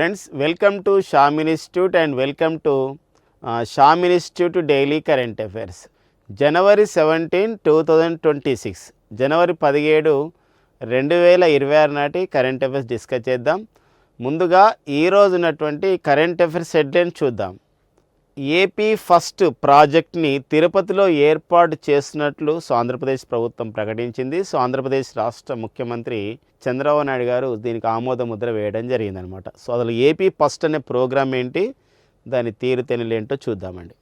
Friends welcome to Sham institute and welcome to Sham institute daily current affairs January seventeen two thousand twenty six జనవరి పదిహేడు రెండు వేల ఇరవై ఆరు నాటి current affairs discuss చేద్దాం. ముందుగా ఈ ఉన్నటువంటి కరెంట్ అఫైర్స్ హెడ్లైన్ చూద్దాం. ఏపీ ఫస్ట్ ప్రాజెక్ట్ని తిరుపతిలో ఏర్పాటు చేసినట్లు సో ఆంధ్రప్రదేశ్ ప్రభుత్వం ప్రకటించింది. సో ఆంధ్రప్రదేశ్ రాష్ట్ర ముఖ్యమంత్రి చంద్రబాబు నాయుడు గారు దీనికి ఆమోద ముద్ర వేయడం జరిగిందనమాట సో అసలు ఏపీ ఫస్ట్ అనే ప్రోగ్రామ్ ఏంటి? దాని తీరుతెనులు చూద్దామండి.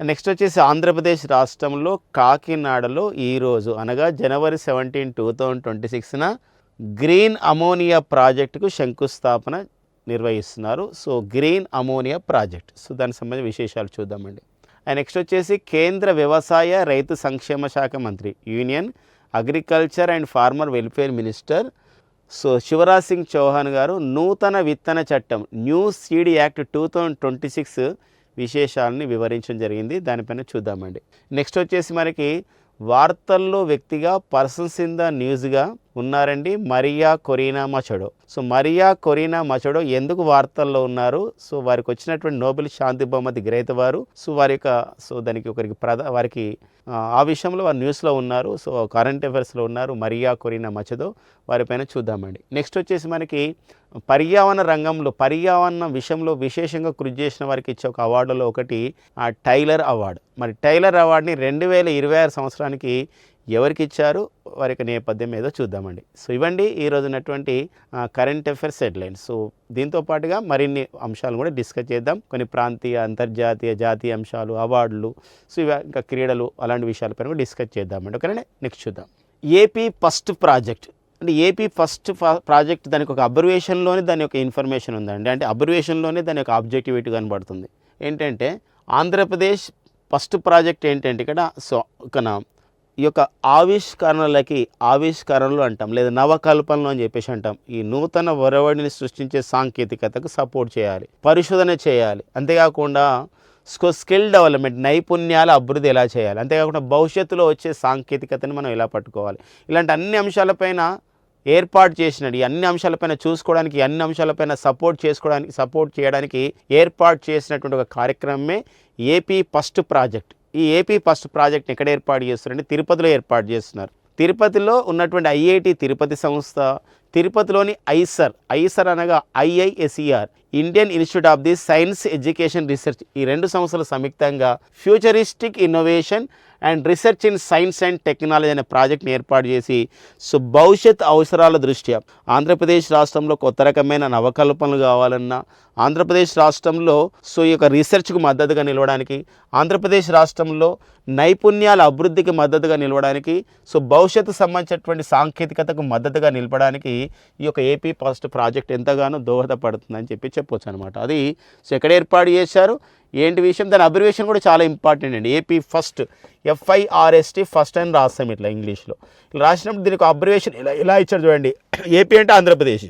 నెక్స్ట్ వచ్చేసి ఆంధ్రప్రదేశ్ రాష్ట్రంలో కాకినాడలో ఈరోజు అనగా January seventeen two thousand twenty సిక్స్న green ammonia ప్రాజెక్టుకు శంకుస్థాపన నిర్వహిస్తున్నారు. So green ammonia project. So దానికి సంబంధించిన విశేషాలు చూద్దామండి. అండ్ నెక్స్ట్ వచ్చేసి కేంద్ర వ్యవసాయ రైతు సంక్షేమ శాఖ మంత్రి union agriculture and farmer welfare minister. So Shivraj Singh Chouhan garu నూతన విత్తన చట్టం new seed act two thousand twenty six విశేషాలని వివరించడం జరిగింది. దానిపైన చూద్దామండి. నెక్స్ట్ వచ్చేసి మనకి వార్తల్లో వ్యక్తిగా పర్సన్స్ ఇన్ ద న్యూస్గా ఉన్నారండి Maria Corina Machado. So Maria Corina Machado ఎందుకు వార్తల్లో ఉన్నారు? సో వారికి వచ్చినటువంటి నోబెల్ శాంతి బహుమతి గ్రహీత వారు సో వారి యొక్క సో దానికి ఒకరికి ప్రధా వారికి ఆ, విషయంలో వారు న్యూస్లో ఉన్నారు. సో కరెంట్ అఫైర్స్లో ఉన్నారు మరియా కొరీనా మచదో వారిపైన చూద్దామండి. నెక్స్ట్ వచ్చేసి మనకి పర్యావరణ రంగంలో పర్యావరణ విషయంలో విశేషంగా కృషి చేసిన వారికి ఇచ్చే ఒక అవార్డులో ఒకటి ఆ టైలర్ అవార్డు. మరి టైలర్ అవార్డుని రెండు వేల ఇరవై ఆరు సంవత్సరానికి ఎవరికి ఇచ్చారు? వారి యొక్క నేపథ్యం ఏదో చూద్దామండి. సో ఇవ్వండి. ఈ ఉన్నటువంటి కరెంట్ అఫైర్స్ హెడ్లైన్స్ సో దీంతో పాటుగా మరిన్ని అంశాలు కూడా డిస్కస్ చేద్దాం. కొన్ని ప్రాంతీయ అంతర్జాతీయ జాతీయ అంశాలు అవార్డులు సో ఇవి ఇంకా క్రీడలు అలాంటి విషయాలపైన కూడా డిస్కస్ చేద్దామండి. ఓకేనా నెక్స్ట్ చూద్దాం. AP first project. అంటే ఏపీ ఫస్ట్ ప్రాజెక్ట్ దానికి ఒక అబ్రివేషన్లోనే దాని యొక్క ఇన్ఫర్మేషన్ ఉందండి. అంటే అబ్రివేషన్లోనే దాని యొక్క ఆబ్జెక్టివిటీ కనబడుతుంది. ఏంటంటే ఆంధ్రప్రదేశ్ ఫస్ట్ ప్రాజెక్ట్ ఏంటంటే ఇక్కడ సో ఇక్కడ ఈ యొక్క ఆవిష్కరణలకి ఆవిష్కరణలు అంటాం లేదా నవకల్పనలు అని చెప్పేసి అంటాం. ఈ నూతన ఒరవడిని సృష్టించే సాంకేతికతకు సపోర్ట్ చేయాలి పరిశోధన చేయాలి. అంతేకాకుండా స్కిల్ డెవలప్మెంట్ నైపుణ్యాల అభివృద్ధి ఎలా చేయాలి అంతేకాకుండా భవిష్యత్తులో వచ్చే సాంకేతికతను మనం ఎలా పట్టుకోవాలి. ఇలాంటి అన్ని అంశాలపైన ఏర్పాటు చేసినది ఈ అన్ని అంశాలపైన చూసుకోవడానికి అన్ని అంశాలపైన సపోర్ట్ చేసుకోవడానికి సపోర్ట్ చేయడానికి ఏర్పాటు చేసినటువంటి ఒక కార్యక్రమమే ఏపీ ఫస్ట్ ప్రాజెక్ట్. ఈ ఏపీ ఫస్ట్ ప్రాజెక్ట్ ఎక్కడ ఏర్పాటు చేస్తున్నారంటే తిరుపతిలో ఏర్పాటు చేస్తున్నారు. తిరుపతిలో ఉన్నటువంటి ఐఐటి తిరుపతి సంస్థ తిరుపతిలోని ఐసర్ ఐసర్ అనగా IISER Indian institute of the science education research ఈ రెండు సంస్థలు సంయుక్తంగా futuristic innovation and research in science and technology అనే ప్రాజెక్ట్ని ఏర్పాటు చేసి సో భవిష్యత్ అవసరాల దృష్ట్యా ఆంధ్రప్రదేశ్ రాష్ట్రంలో కొత్త రకమైన నవకల్పనలు కావాలన్నా ఆంధ్రప్రదేశ్ రాష్ట్రంలో సో ఈ యొక్క రీసెర్చ్కు మద్దతుగా నిలవడానికి ఆంధ్రప్రదేశ్ రాష్ట్రంలో నైపుణ్యాల అభివృద్ధికి మద్దతుగా నిలవడానికి సో భవిష్యత్తు సంబంధించినటువంటి సాంకేతికతకు మద్దతుగా నిలపడానికి ఈ యొక్క ఏపీ ఫస్ట్ ప్రాజెక్ట్ ఎంతగానో దోహదపడుతుందని చెప్పి చెప్పొచ్చు అనమాట అది సో ఎక్కడ ఏర్పాటు చేశారు? ఏంటి విషయం? దాని అబ్రివేషన్ కూడా చాలా ఇంపార్టెంట్ అండి. ఏపీ ఫస్ట్ ఎఫ్ఐఆర్ఎస్టీ ఫస్ట్ అని రాస్తాం ఇట్లా ఇంగ్లీష్లో. ఇట్లా రాసినప్పుడు దీనికి అబ్రివేషన్ ఇలా ఇలా ఇచ్చారు చూడండి. ఏపీ అంటే ఆంధ్రప్రదేశ్.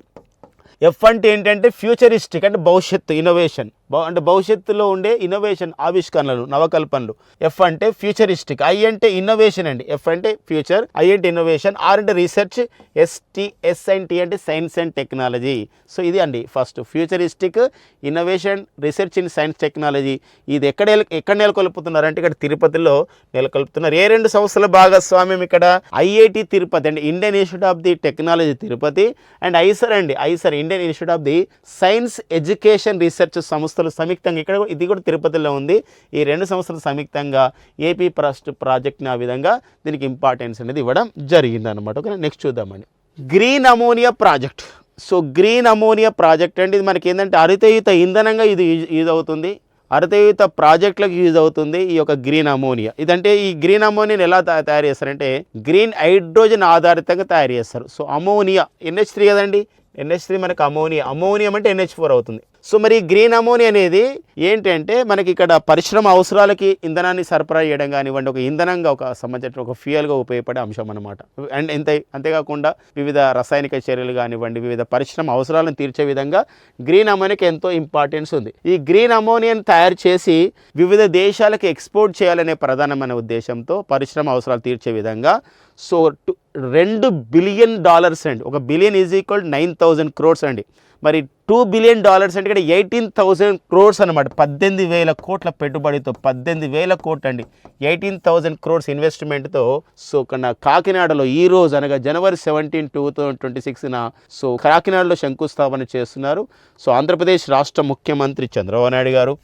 ఎఫ్ అంటే ఏంటంటే ఫ్యూచరిస్టిక్ అంటే భవిష్యత్తు ఇన్నోవేషన్ అంటే భవిష్యత్తులో ఉండే ఇన్నోవేషన్ ఆవిష్కరణలు నవకల్పనలు. ఎఫ్ అంటే ఫ్యూచరిస్టిక్ ఐ అంటే ఇన్నోవేషన్ అండి. ఎఫ్ అంటే ఫ్యూచర్ ఐ అంటే ఇన్నోవేషన్ ఆర్ అంటే research ST S and T అంటే సైన్స్ అండ్ టెక్నాలజీ సో ఇది అండి first futuristic innovation research in science technology ఇది ఎక్కడ నెల- ఎక్కడ నెలకొల్పుతున్నారు అంటే ఇక్కడ తిరుపతిలో నెలకొల్పుతున్నారు. ఏ రెండు సంస్థల భాగస్వామ్యం ఇక్కడ? ఐఐటి తిరుపతి అండి Indian institute of the technology Tirupati and IISER అండి. IISER Indian institute of the science education research సంస్థ సంస్థలు సంయుక్తంగా ఇక్కడ ఇది కూడా తిరుపతిలో ఉంది. ఈ రెండు సంస్థలు సంయుక్తంగా ఏపీ ఫస్ట్ ప్రాజెక్ట్ని ఆ విధంగా దీనికి ఇంపార్టెన్స్ అనేది ఇవ్వడం జరిగింది అనమాట ఓకే నెక్స్ట్ చూద్దామండి. Green ammonia project so green ammonia project అంటే ఇది మనకి ఏంటంటే హరితయుత ఇంధనంగా ఇది యూజ్- అవుతుంది. హరితయుత ప్రాజెక్టులకు యూజ్ అవుతుంది ఈ యొక్క గ్రీన్ అమోనియా ఇదంటే ఈ గ్రీన్ అమోనియాని ఎలా తయారు చేస్తారంటే గ్రీన్ హైడ్రోజన్ ఆధారితంగా తయారు చేస్తారు. సో అమోనియా ఎన్హెచ్ త్రీ కదండి? ఎన్హెచ్ త్రీ మనకు అమోనియా అమోనియం అంటే ఎన్హెచ్ ఫోర్ అవుతుంది. సో మరి గ్రీన్ అమోనియా అనేది ఏంటంటే మనకి ఇక్కడ పరిశ్రమ అవసరాలకి ఇంధనాన్ని సరఫరా చేయడం కానివ్వండి ఒక ఇంధనంగా ఒక సంబంధించిన ఒక ఫ్యూయల్గా ఉపయోగపడే అంశం అనమాట అండ్ ఎంత అంతేకాకుండా వివిధ రసాయనిక చర్యలు కానివ్వండి వివిధ పరిశ్రమ అవసరాలను తీర్చే విధంగా గ్రీన్ అమోనియాకి ఎంతో ఇంపార్టెన్స్ ఉంది. ఈ గ్రీన్ అమోనియాని తయారు చేసి వివిధ దేశాలకు ఎక్స్పోర్ట్ చేయాలనే ప్రధానమైన ఉద్దేశంతో పరిశ్రమ అవసరాలు తీర్చే విధంగా సో టు- రెండు బిలియన్ డాలర్స్ అండి. ఒక billion is equal nine thousand crores అండి. మరి టూ బిలియన్ డాలర్స్ అంటే ఇక్కడ ఎయిటీన్ థౌజండ్ క్రోర్స్ అనమాట పద్దెనిమిది వేల కోట్ల పెట్టుబడితో పద్దెనిమిది వేల కోట్లు అండి ఎయిటీన్ థౌజండ్ క్రోర్స్ ఇన్వెస్ట్మెంట్తో సో కన్నా కాకినాడలో ఈ రోజు అనగా January seventeen two thousand twenty సిక్స్న so కాకినాడలో శంకుస్థాపన చేస్తున్నారు. సో ఆంధ్రప్రదేశ్ రాష్ట్ర ముఖ్యమంత్రి చంద్రబాబు నాయుడు గారు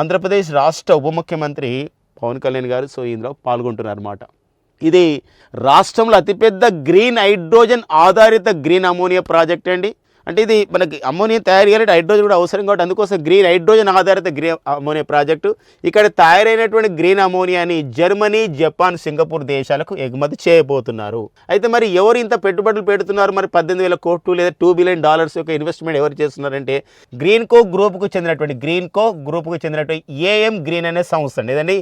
ఆంధ్రప్రదేశ్ రాష్ట్ర ఉప ముఖ్యమంత్రి పవన్ కళ్యాణ్ గారు సో ఇందులో పాల్గొంటున్నారు అనమాట ఇది రాష్ట్రంలో అతిపెద్ద గ్రీన్ హైడ్రోజన్ ఆధారిత గ్రీన్ అమోనియా ప్రాజెక్ట్ అండి. అంటే ఇది మనకి అమ్మోనియా తయారు చేయాలంటే హైడ్రోజన్ కూడా అవసరం కాబట్టి అందుకోసం గ్రీన్ హైడ్రోజన్ ఆధారిత గ్రీన్ అమ్మోనియా ప్రాజెక్టు. ఇక్కడ తయారైనటువంటి గ్రీన్ అమ్మోనియాని జర్మనీ జపాన్ సింగపూర్ దేశాలకు ఎగుమతి చేయబోతున్నారు. అయితే మరి ఎవరు ఇంత పెట్టుబడులు పెడుతున్నారు? మరి పద్దెనిమిది వేల కోట్లు లేదా టూ బిలియన్ డాలర్స్ యొక్క ఇన్వెస్ట్మెంట్ ఎవరు చేస్తున్నారంటే గ్రీన్ కో గ్రూప్కు చెందినటువంటి గ్రీన్ కో గ్రూప్కు చెందినటువంటి ఏఎం గ్రీన్ అనే సంస్థ అండి. ఏదండి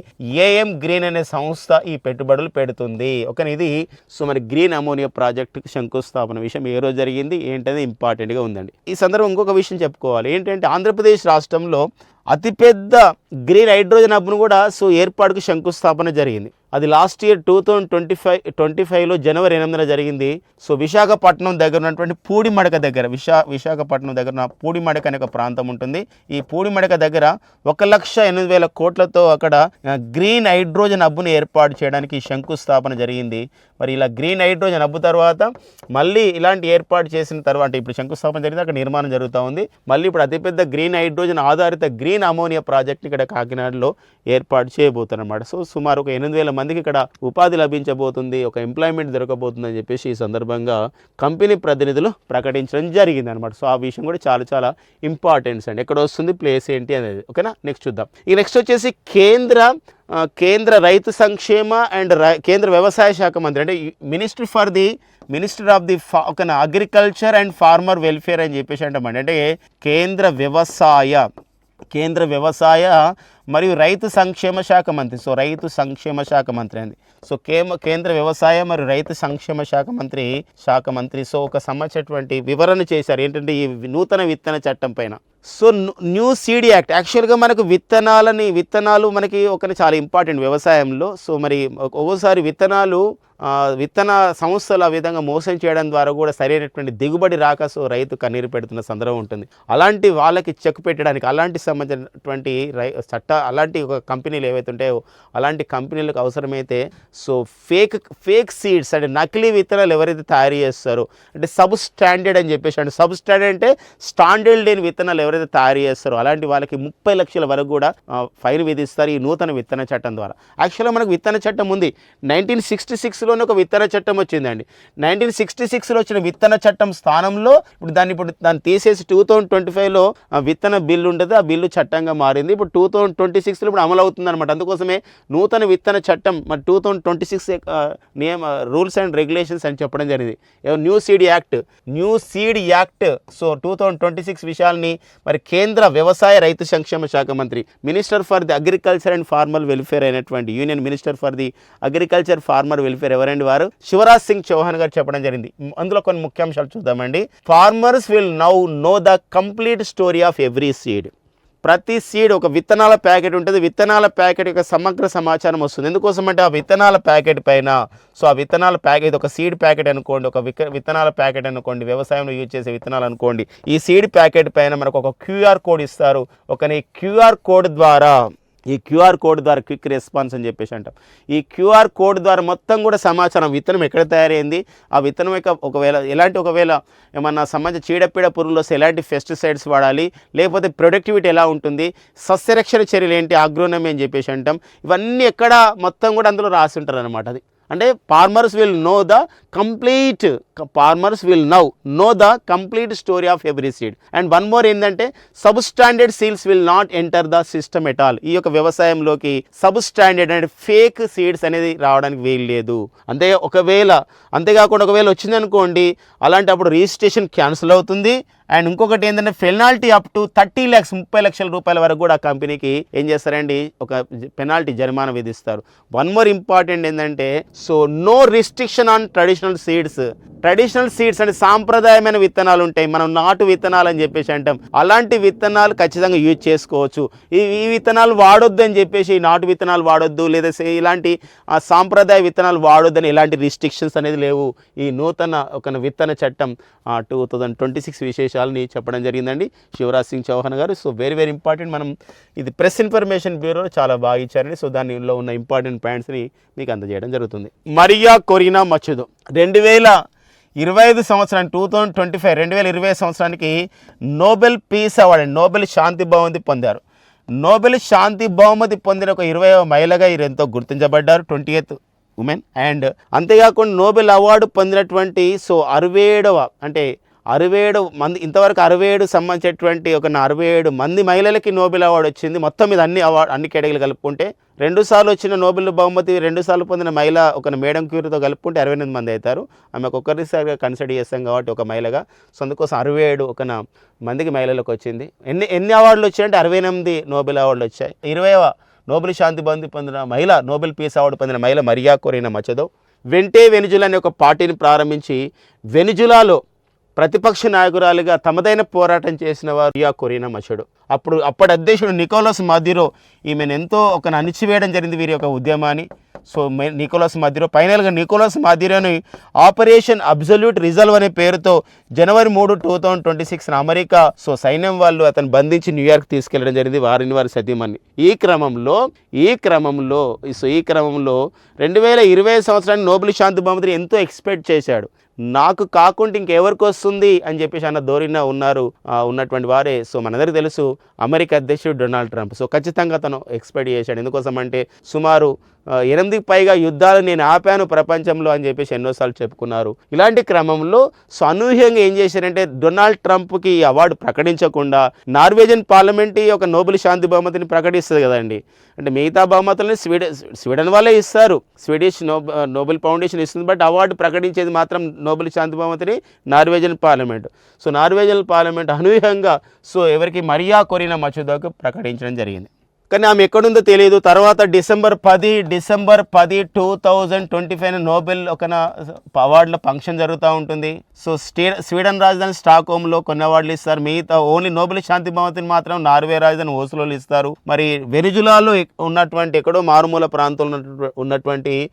ఏఎం గ్రీన్ అనే సంస్థ ఈ పెట్టుబడులు పెడుతుంది. ఒక ఇది సో మరి గ్రీన్ అమోనియా ప్రాజెక్టుకి శంకుస్థాపన విషయం ఏ రోజు జరిగింది? ఏంటనేది ఇంపార్టెంట్గా ఉందండి. ఈ సందర్భం ఇంకొక విషయం చెప్పుకోవాలి. ఏంటంటే ఆంధ్రప్రదేశ్ రాష్ట్రంలో అతిపెద్ద గ్రీన్ హైడ్రోజన్ హబ్ను కూడా సో ఏర్పాటుకు శంకుస్థాపన జరిగింది. అది last year two thousand twenty five twenty ఫైవ్లో జనవరి ఎనిమిదిన జరిగింది. సో విశాఖపట్నం దగ్గర ఉన్నటువంటి పూడిమడక దగ్గర విశా విశాఖపట్నం దగ్గర పూడిమడక అనే ఒక ప్రాంతం ఉంటుంది. ఈ పూడిమడక దగ్గర ఒక లక్ష ఎనిమిది వేల కోట్లతో అక్కడ గ్రీన్ హైడ్రోజన్ హబ్ను ఏర్పాటు చేయడానికి శంకుస్థాపన జరిగింది. మరి ఇలా గ్రీన్ హైడ్రోజన్ హబ్ తర్వాత మళ్ళీ ఇలాంటి ఏర్పాటు చేసిన తర్వాత ఇప్పుడు శంకుస్థాపన జరిగింది. అక్కడ నిర్మాణం జరుగుతూ ఉంది. మళ్ళీ ఇప్పుడు అతిపెద్ద గ్రీన్ హైడ్రోజన్ ఆధారిత గ్రీన్ అమోనియా ప్రాజెక్ట్ ఇక్కడ కాకినాడలో ఏర్పాటు చేయబోతున్నమాట సో సుమారు ఒక ఎనిమిది వేల మందికి ఇక్కడ ఉపాధి లభించబోతుంది ఒక ఎంప్లాయ్మెంట్ దొరకబోతుంది అని చెప్పేసి ఈ సందర్భంగా కంపెనీ ప్రతినిధులు ప్రకటించడం జరిగింది అనమాట సో ఆ విషయం కూడా చాలా చాలా ఇంపార్టెన్స్ అండి. ఎక్కడ వస్తుంది ప్లేస్ ఏంటి అనేది. ఓకేనా నెక్స్ట్ చూద్దాం. ఈ నెక్స్ట్ వచ్చేసి కేంద్ర కేంద్ర రైతు సంక్షేమ అండ్ రై- కేంద్ర వ్యవసాయ శాఖ మంత్రి. అంటే minister for the minister of the ఫా ఒక అగ్రికల్చర్ అండ్ ఫార్మర్ వెల్ఫేర్ అని చెప్పేసి అంటామండి. అంటే కేంద్ర వ్యవసాయ కేంద్ర వ్యవసాయ మరియు రైతు సంక్షేమ శాఖ మంత్రి. సో రైతు సంక్షేమ శాఖ మంత్రి అండి సో కేమ కేంద్ర వ్యవసాయ మరియు రైతు సంక్షేమ శాఖ మంత్రి శాఖ మంత్రి. సో ఒక సంబంధించినటువంటి వివరణ చేశారు. ఏంటంటే ఈ నూతన విత్తన చట్టం పైన. So new seed act. యాక్చువల్గా మనకు విత్తనాలని విత్తనాలు మనకి ఒక చాలా ఇంపార్టెంట్ వ్యవసాయంలో. సో మరి ఒక్కోసారి విత్తనాలు విత్తన సంస్థలు ఆ విధంగా మోసం చేయడం ద్వారా కూడా సరైనటువంటి దిగుబడి రాక సో రైతు కన్నీరు పెడుతున్న సందర్భం ఉంటుంది. అలాంటి వాళ్ళకి చెక్ పెట్టడానికి అలాంటి సంబంధించినటువంటి రై చట్ట అలాంటి ఒక కంపెనీలు ఏవైతే ఉంటాయో అలాంటి కంపెనీలకు అవసరమైతే సో ఫేక్ ఫేక్ సీడ్స్ అంటే నకిలీ విత్తనాలు ఎవరైతే తయారు చేస్తారో అంటే సబ్ స్టాండర్డ్ అని చెప్పేసి అంటే సబ్ స్టాండర్డ్ అంటే స్టాండర్డ్ లేని విత్తనాలు ఎవరైతే తయారు చేస్తారో అలాంటి వాళ్ళకి ముప్పై లక్షల వరకు కూడా ఫైన్ విధిస్తారు ఈ నూతన విత్తన చట్టం ద్వారా. యాక్చువల్గా మనకు విత్తన చట్టం ఉంది. నైన్టీన్ సిక్స్టీ సిక్స్లోనే ఒక విత్తన చట్టం వచ్చిందండి. నైన్టీన్ సిక్స్టీ సిక్స్లో వచ్చిన విత్తన చట్టం స్థానంలో ఇప్పుడు దాన్ని ఇప్పుడు దాన్ని తీసేసి టూ థౌజండ్ ట్వంటీ ఫైవ్లో విత్తన బిల్లు ఉంటుంది ఆ బిల్లు చట్టంగా మారింది. ఇప్పుడు టూ థౌజండ్ ట్వంటీ సిక్స్లో ఇప్పుడు అమలు అవుతుంది అనమాట అందుకోసమే నూతన విత్తన చట్టం మరి టూ థౌజండ్ ట్వంటీ సిక్స్ నియమ రూల్స్ అండ్ రెగ్యులేషన్స్ అని చెప్పడం జరిగింది. New seed act new seed act. So two thousand twenty six విషయాల్ని మరి కేంద్ర వ్యవసాయ రైతు సంక్షేమ శాఖ మంత్రి minister for the agriculture and farmer welfare అయినటువంటి union minister for the agriculture farmer welfare ఎవరండి వారు? శివరాజ్ సింగ్ చౌహాన్ గారు చెప్పడం జరిగింది. అందులో కొన్ని ముఖ్యాంశాలు చూద్దామండి. Farmers will now know the complete story of every seed ప్రతి సీడ్ ఒక విత్తనాల ప్యాకెట్ ఉంటుంది. విత్తనాల ప్యాకెట్ యొక్క సమగ్ర సమాచారం వస్తుంది. ఎందుకోసం అంటే ఆ విత్తనాల ప్యాకెట్ పైన సో ఆ విత్తనాల ప్యాకెట్ ఒక సీడ్ ప్యాకెట్ అనుకోండి ఒక విత్తనాల ప్యాకెట్ అనుకోండి వ్యవసాయంలో యూజ్ చేసే విత్తనాలు అనుకోండి ఈ సీడ్ ప్యాకెట్ పైన మనకు ఒక క్యూఆర్ కోడ్ ఇస్తారు. ఒక క్యూఆర్ కోడ్ ద్వారా ఈ క్యూఆర్ కోడ్ ద్వారా క్విక్ రెస్పాన్స్ అని చెప్పేసి అంటాం. ఈ క్యూఆర్ కోడ్ ద్వారా మొత్తం కూడా సమాచారం విత్తనం ఎక్కడ తయారైంది? ఆ విత్తనం యొక్క ఒకవేళ ఎలాంటి ఒకవేళ ఏమన్నా సంబంధించిన చీడపీడ పురుగులు వస్తే ఎలాంటి పెస్టిసైడ్స్ వాడాలి? లేకపోతే ప్రొడక్టివిటీ ఎలా ఉంటుంది? సస్యరక్షణ చర్యలు ఏంటి? ఆగ్రోనమీ అని చెప్పేసి అంటాం. ఇవన్నీ ఎక్కడ మొత్తం కూడా అందులో రాసి ఉంటారు అనమాట అది. అంటే farmers will know the complete farmers will now know the complete story of every seed and one more ఏంటంటే substandard seeds will not enter the system at all ఈ యొక్క వ్యవసాయంలోకి సబ్ స్టాండర్డ్ అంటే ఫేక్ సీడ్స్ అనేది రావడానికి వీలు లేదు. అంతే ఒకవేళ అంతేకాకుండా ఒకవేళ వచ్చిందనుకోండి అలాంటప్పుడు రిజిస్ట్రేషన్ క్యాన్సిల్ అవుతుంది. అండ్ ఇంకొకటి ఏంటంటే penalty up to thirty lakhs ముప్పై లక్షల రూపాయల వరకు కూడా ఆ కంపెనీకి ఏం చేస్తారండి? ఒక పెనాల్టీ జరిమానా విధిస్తారు. వన్ మోర్ ఇంపార్టెంట్ ఏంటంటే so no restriction on traditional seeds traditional seeds అంటే సాంప్రదాయమైన విత్తనాలు ఉంటాయి. మనం నాటు విత్తనాలు అని చెప్పేసి అంటాం. అలాంటి విత్తనాలు ఖచ్చితంగా యూజ్ చేసుకోవచ్చు. ఈ ఈ విత్తనాలు వాడొద్దు అని చెప్పేసి నాటు విత్తనాలు వాడొద్దు లేదా ఇలాంటి సాంప్రదాయ విత్తనాలు వాడొద్దని ఎలాంటి రిస్ట్రిక్షన్స్ అనేది లేవు. ఈ నూతన ఒక విత్తన చట్టం టూ థౌజండ్ ట్వంటీ సిక్స్ విశేషాలు విషయాలని చెప్పడం జరిగిందండి. శివరాజ్ సింగ్ చౌహాన్ గారు. సో వెరీ వెరీ ఇంపార్టెంట్ మనం ఇది ప్రెస్ ఇన్ఫర్మేషన్ బ్యూరో చాలా బాగా ఇచ్చారండి. సో దానిలో ఉన్న ఇంపార్టెంట్ పాయింట్స్ని మీకు అందజేయడం జరుగుతుంది. Maria Corina Machado. రెండు వేల ఇరవై ఐదు సంవత్సరానికి టూ థౌజండ్ ట్వంటీ ఫైవ్ రెండు వేల ఇరవై సంవత్సరానికి నోబెల్ పీస్ అవార్డు నోబెల్ శాంతి బహుమతి పొందారు. నోబెల్ శాంతి బహుమతి పొందిన ఒక ఇరవై మహిళగా వీరు ఎంతో గుర్తించబడ్డారు ట్వంటీ ఎయిత్ ఉమెన్. అండ్ అంతేకాకుండా నోబెల్ అవార్డు పొందినటువంటి సో అరవై ఏడవ అంటే అరవై ఏడు మంది ఇంతవరకు అరవై ఏడు సంబంధించినటువంటి ఒక అరవై ఏడు మంది మహిళలకి నోబెల్ అవార్డు వచ్చింది. మొత్తం మీద అన్ని అవార్డు అన్ని కేటగిరీలు కలుపుకుంటే రెండు సార్లు వచ్చిన నోబెల్ బహుమతి రెండు సార్లు పొందిన మహిళ ఒక మేడం క్యూర్తో కలుపుకుంటే అరవై ఎనిమిది మంది అవుతారు. ఆమె ఒక్కరిసారిగా కన్సిడర్ చేస్తాం కాబట్టి ఒక మహిళగా. సో అందుకోసం అరవై ఏడు ఒక మందికి మహిళలకు వచ్చింది. ఎన్ని ఎన్ని అవార్డులు వచ్చాయంటే అరవై ఎనిమిది నోబెల్ అవార్డులు వచ్చాయి. ఇరవైవ నోబెల్ శాంతి బంధు పొందిన మహిళ నోబెల్ పీస్ అవార్డు పొందిన మహిళ మరియా కోరిన మచదో. వెంటే వెనుజులా అనే ఒక పార్టీని ప్రారంభించి వెనుజులాలో ప్రతిపక్ష నాయకురాలుగా తమదైన పోరాటం చేసిన వారు రియా కొరీనా మచడు. అప్పుడు అప్పటి అధ్యక్షుడు నికోలస్ మధ్యలో ఈమెను ఎంతో ఒక అణిచివేయడం జరిగింది వీరి యొక్క ఉద్యమాన్ని. సో నికోలస్ మధ్యలో ఫైనల్గా నికోలస్ మధ్యలోని ఆపరేషన్ అబ్జల్యూట్ రిజల్వ్ అనే పేరుతో జనవరి మూడు two thousand twenty six America so సైన్యం వాళ్ళు అతను బంధించి న్యూయార్క్ తీసుకెళ్ళడం జరిగింది వారిని వారి సతీమణి. ఈ క్రమంలో ఈ క్రమంలో సో ఈ క్రమంలో రెండు వేల ఇరవై సంవత్సరానికి నోబెల్ శాంతి బహుమతిని ఎంతో ఎక్స్పెక్ట్ చేశాడు. నాకు కాకుండా ఇంకెవరికి వస్తుంది అని చెప్పేసి అన్న ధోరణిన ఉన్నారు ఉన్నటువంటి వారే. సో మనందరికీ తెలుసు అమెరికా అధ్యక్షుడు డొనాల్డ్ ట్రంప్. సో ఖచ్చితంగా తను ఎక్స్పెక్ట్ చేశాడు. ఎందుకోసం అంటే సుమారు ఎనిమిదికి పైగా యుద్ధాలు నేను ఆపాను ప్రపంచంలో అని చెప్పేసి ఎన్నోసార్లు చెప్పుకున్నారు. ఇలాంటి క్రమంలో సో అనూహ్యంగా ఏం చేశారంటే డొనాల్డ్ ట్రంప్కి ఈ అవార్డు ప్రకటించకుండా నార్వేజియన్ పార్లమెంట్ ఈ ఒక నోబెల్ శాంతి బహుమతిని ప్రకటిస్తుంది కదండి. అంటే మిగతా బహుమతులని స్వీడన్ స్వీడన్ వాళ్ళే ఇస్తారు. స్వీడిష్ నోబెల్ ఫౌండేషన్ ఇస్తుంది బట్ అవార్డు ప్రకటించేది మాత్రం నోబెల్ శాంతి బహుమతిని Norwegian parliament. So Norwegian parliament అనూహ్యంగా సో ఎవరికి మరియా కొరిన మసూదాకు ప్రకటించడం జరిగింది. కానీ ఆమె ఎక్కడుందో తెలియదు. తర్వాత డిసెంబర్ పది డిసెంబర్ పది two thousand twenty five Nobel ఒక అవార్డుల ఫంక్షన్ జరుగుతూ ఉంటుంది. సో స్టే స్వీడన్ రాజధాని స్టాక్ హోమ్లో కొన్ని అవార్డులు ఇస్తారు. మిగతా ఓన్లీ నోబెల్ శాంతి బహుమతిని మాత్రం నార్వే రాజధాని ఓసులో ఇస్తారు మరి వెనుజులాలో ఉన్నటువంటి ఎక్కడో మారుమూల ప్రాంతంలో ఉన్నటువంటి- ఉన్నటువంటి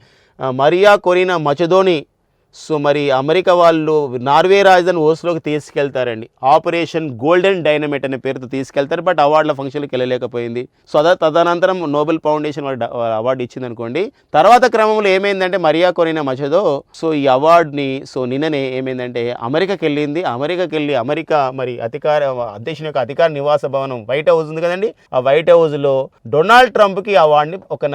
మరియా కొరినా మచదోని సో మరి అమెరికా వాళ్ళు నార్వే రాజధాని ఓస్లోకి తీసుకెళ్తారండి. ఆపరేషన్ గోల్డెన్ డైనమైట్ అనే పేరుతో తీసుకెళ్తారు. బట్ అవార్డుల ఫంక్షన్కి వెళ్ళలేకపోయింది. సో అదే తదనంతరం నోబెల్ ఫౌండేషన్ వాళ్ళు అవార్డు ఇచ్చింది అనుకోండి తర్వాత క్రమంలో ఏమైందంటే మరియా కొనిన మచదో సో ఈ అవార్డుని సో నిన్ననే ఏమైందంటే అమెరికాకి వెళ్ళింది అమెరికాకి వెళ్ళి అమెరికా మరి అధికార అధ్యక్షుని యొక్క అధికార నివాస భవనం వైట్ హౌస్ ఉంది కదండి. ఆ వైట్ హౌస్లో డొనాల్డ్ ట్రంప్కి అవార్డుని ఒక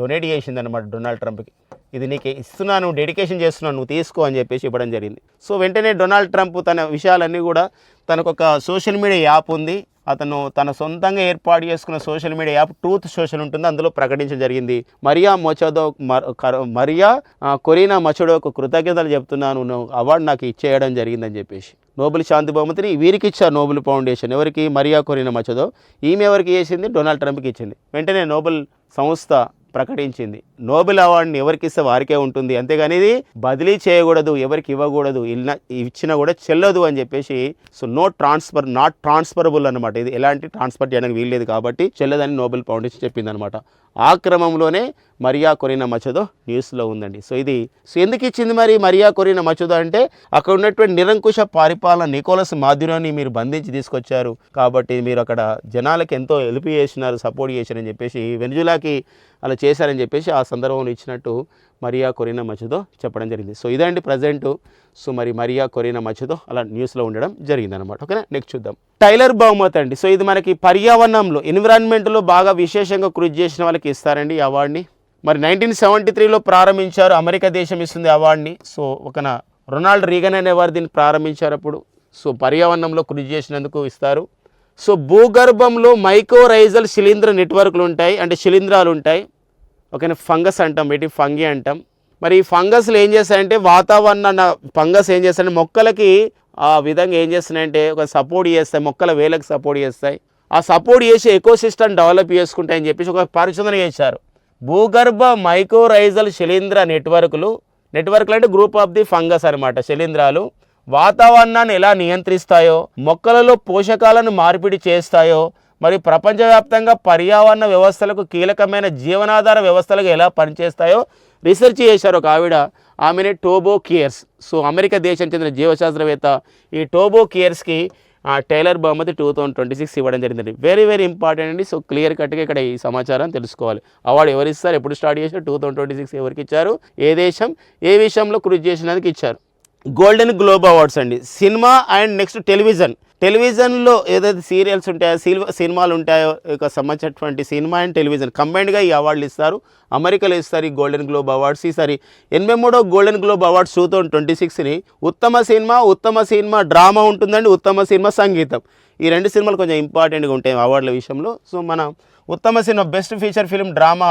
డొనేట్ చేసింది అనమాట డొనాల్డ్ ట్రంప్కి. ఇది నీకు ఇస్తున్నాను డెడికేషన్ చేస్తున్నాను నువ్వు తీసుకో అని చెప్పేసి ఇవ్వడం జరిగింది. సో వెంటనే డొనాల్డ్ ట్రంప్ తన విషయాలన్నీ కూడా తనకు ఒక సోషల్ మీడియా యాప్ ఉంది. అతను తన సొంతంగా ఏర్పాటు చేసుకున్న social media app Truth Social ఉంటుంది. అందులో ప్రకటించడం జరిగింది. మరియా మొచోదో మర్- మరియా కొరీనా మచోడోకు కృతజ్ఞతలు చెప్తున్నాను. నువ్వు అవార్డు నాకు ఇచ్చేయడం జరిగిందని చెప్పేసి. నోబెల్ శాంతి బహుమతిని వీరికి ఇచ్చారు నోబెల్ ఫౌండేషన్. ఎవరికి? Maria Corina Machado. ఈమె ఎవరికి చేసింది? డొనాల్డ్ ట్రంప్కి ఇచ్చింది. వెంటనే నోబెల్ సంస్థ ప్రకటించింది. నోబెల్ అవార్డుని ఎవరికి ఇస్తే వారికే ఉంటుంది. అంతేగాని ఇది బదిలీ చేయకూడదు ఎవరికి ఇవ్వకూడదు ఇన్న ఇచ్చినా కూడా చెల్లదు అని చెప్పేసి so no transfer not transferable అనమాట ఇది ఎలాంటి ట్రాన్స్ఫర్ చేయడానికి వీల్లేదు కాబట్టి చెల్లదని నోబెల్ ఫౌండేషన్ చెప్పింది అనమాట ఆ క్రమంలోనే మరియా కొరిన మచదో న్యూస్లో ఉందండి. సో ఇది సో ఎందుకు ఇచ్చింది మరి మరియా కొరిన మచదో అంటే అక్కడ ఉన్నటువంటి నిరంకుశ పరిపాలన నికోలస్ మాధుర్యాన్ని మీరు బంధించి తీసుకొచ్చారు. కాబట్టి మీరు అక్కడ జనాలకు ఎంతో హెల్ప్ చేసినారు సపోర్ట్ చేశారని చెప్పేసి వెనుజులాకి అలా చేశారని చెప్పేసి ఆ సందర్భంలో ఇచ్చినట్టు మరియా కొరినా మచదో చెప్పడం జరిగింది. సో ఇదండి ప్రజెంట్. సో మరి మరియా కొరినా మచదో అలా న్యూస్లో ఉండడం జరిగింది అనమాట ఓకేనా? నెక్స్ట్ చూద్దాం. టైలర్ బహుమతి అండి. సో ఇది మనకి పర్యావరణంలో ఎన్విరాన్మెంట్లో బాగా విశేషంగా కృషి చేసిన వాళ్ళకి ఇస్తారండి ఈ అవార్డుని. మరి నైన్టీన్ సెవెంటీ త్రీలో ప్రారంభించారు. అమెరికా దేశం ఇస్తుంది అవార్డుని. సో ఒకన రొనాల్డ్ రీగన్ అనేవారు దీన్ని ప్రారంభించారు అప్పుడు. సో పర్యావరణంలో కృషి చేసినందుకు ఇస్తారు. సో భూగర్భంలో మైక్రోరైజల్ శిలీంద్ర నెట్వర్క్లు ఉంటాయి అంటే శిలీంధ్రాలు ఉంటాయి. ఓకేనా? ఫంగస్ అంటాం వీటి ఫంగి అంటాం. మరి ఈ ఫంగస్లు ఏం చేస్తాయంటే వాతావరణ ఫంగస్ ఏం చేస్తాయంటే మొక్కలకి ఆ విధంగా ఏం చేస్తున్నాయంటే ఒక సపోర్ట్ చేస్తాయి మొక్కల వేలకు సపోర్ట్ చేస్తాయి. ఆ సపోర్ట్ చేసి ఎకోసిస్టమ్ డెవలప్ చేసుకుంటాయని చెప్పేసి ఒక పరిశోధన చేశారు. భూగర్భ మైక్రోరైజల్ శిలీంద్ర నెట్వర్క్లు నెట్వర్క్లు అంటే గ్రూప్ ఆఫ్ ది ఫంగస్ అనమాట శిలీంధ్రాలు వాతావరణాన్ని ఎలా నియంత్రిస్తాయో మొక్కలలో పోషకాలను మార్పిడి చేస్తాయో మరి ప్రపంచవ్యాప్తంగా పర్యావరణ వ్యవస్థలకు కీలకమైన జీవనాధార వ్యవస్థలకు ఎలా పనిచేస్తాయో రీసెర్చ్ చేశారు ఒక ఆవిడ. ఆమెనే టోబో కియర్స్ సో అమెరికా దేశం చెందిన జీవశాస్త్రవేత్త ఈ టోబో కియర్స్కి టైలర్ బహుమతి టూ థౌజండ్ ట్వంటీ సిక్స్ ఇవ్వడం జరిగింది వెరీ వెరీ ఇంపార్టెంట్ అండి. సో క్లియర్ కట్గా ఇక్కడ ఈ సమాచారం తెలుసుకోవాలి. అవార్డు ఎవరు ఇస్తారు ఎప్పుడు స్టార్ట్ చేశారు? టూ థౌసండ్ ట్వంటీ సిక్స్ ఎవరికి ఇచ్చారు? ఏ దేశం? ఏ విషయంలో కృషి చేసినందుకు ఇచ్చారు? గోల్డెన్ గ్లోబ్ అవార్డ్స్ అండి. సినిమా అండ్ నెక్స్ట్ టెలివిజన్ టెలివిజన్లో ఏదైతే సీరియల్స్ ఉంటాయో సిల్వ సినిమాలు ఉంటాయో ఇక సంబంధించినటువంటి సినిమా అండ్ టెలివిజన్ కంబైన్డ్గా ఈ అవార్డులు ఇస్తారు. అమెరికాలో ఇస్తారు ఈ గోల్డెన్ గ్లోబ్ అవార్డ్స్ ఈసారి ఎనభై మూడో Golden Globe awards two thousand twenty సిక్స్ని ఉత్తమ సినిమా ఉత్తమ సినిమా డ్రామా ఉంటుందండి ఉత్తమ సినిమా సంగీతం. ఈ రెండు సినిమాలు కొంచెం ఇంపార్టెంట్గా ఉంటాయి అవార్డుల విషయంలో. సో మన ఉత్తమ cinema best feature film drama